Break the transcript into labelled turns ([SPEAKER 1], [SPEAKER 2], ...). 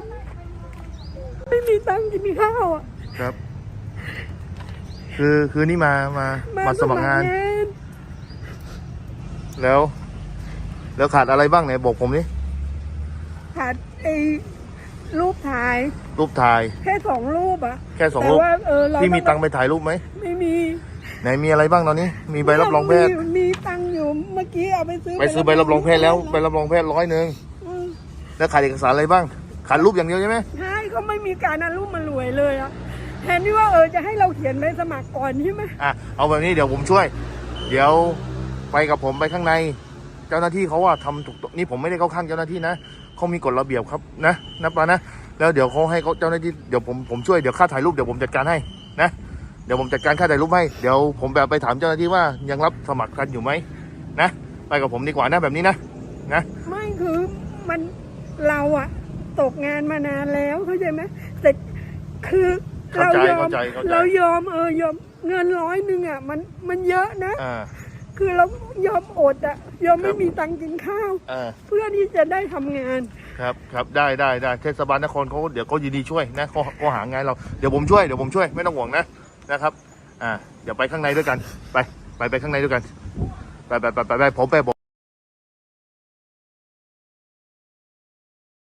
[SPEAKER 1] ม ไม่มีตังค์กินข้าวอะ
[SPEAKER 2] ครับ คือคือนี่มามามาสมัครงาน แล้ว แล้วขาดอะไรบ้างไหนบอกผมนี่
[SPEAKER 1] ขาดไอ้รูปถ่าย
[SPEAKER 2] รูปถ่าย
[SPEAKER 1] แค่สองรูปอะ
[SPEAKER 2] แค่สอง
[SPEAKER 1] แต่
[SPEAKER 2] รูป
[SPEAKER 1] ว่าเออเรา
[SPEAKER 2] พี่มีตังค์ไปถ่ายรูปไหม
[SPEAKER 1] ไม่มี
[SPEAKER 2] ไหนมีอะไรบ้างตอนนี้ มีใบรับรองแพทย์
[SPEAKER 1] มีมีตังค์อยู่เมื่อกี้เอาไปซื้อ
[SPEAKER 2] ไปซื้อใบรับรองแพทย์แล้วใบรับรองแพทย์ร้อยหนึ่ง
[SPEAKER 1] อืม
[SPEAKER 2] แล้วขาดเอกสารอะไรบ้าง ขาดรูปอย่างเดียวใช่ไหม
[SPEAKER 1] ใช่เขาไม่มีการอารูปมารวยเลยอะแทนที่ว่าเออจะให้เราเขียนใบสมัครก่อนใช่ไหม
[SPEAKER 2] อะเอาแบบนี้เดี๋ยวผมช่วย เดี๋ยวไปกับผมไปข้างใน เจ้าหน้าที่เขาว่าทำถูกต้องนี่ผมไม่ได้เข้าข้างเจ้าหน้าที่นะเขามีกฎระเบียบครับนะนะปานะแล้วเดี๋ยวเขาให้เขาเจ้าหน้าที่เดี๋ยวผมผมช่วยเดี๋ยวค่าถ่ายรูปเดี๋ยวผมจัดการให้นะเดี๋ยวผมจัดการค่าถ่ายรูปให้เดี๋ยวผมแบบไปถามเจ้าหน้าที่ว่ายังรับสมัครกันอยู่ไหมนะ ไปกับผมดีกว่านะแบบนี้นะนะ
[SPEAKER 1] ไม่คือมันเราอะ ตกงานมานานแล้วเข้าใจไหมแต่คือ
[SPEAKER 2] เข้า
[SPEAKER 1] เรา
[SPEAKER 2] ใจ
[SPEAKER 1] ยอม
[SPEAKER 2] เข้าใจเข้าใจ
[SPEAKER 1] เรายอมเออยอมเงินร้อยหนึ่งอะมันมันเยอะนะ
[SPEAKER 2] อ่า
[SPEAKER 1] คือเรายอมอดอะยอม
[SPEAKER 2] ครั
[SPEAKER 1] ไม่
[SPEAKER 2] บ
[SPEAKER 1] มีตังค์กินข้าว
[SPEAKER 2] อ่า
[SPEAKER 1] เพื่อที่จะได้ทำงาน
[SPEAKER 2] ครับครับได้ได้ได้เทศบาลนครเขาเดี๋ยวเขายินดีช่วยนะเขาเขาหางานเราเดี๋ยวผมช่วยเดี๋ยวผมช่วยไม่ต้องห่วงนะนะครับ อ่าเดี๋ยวไปข้างในด้วยกัน ไปไปไปข้างในด้วยกัน ไปไปไปไปไปผมไปผม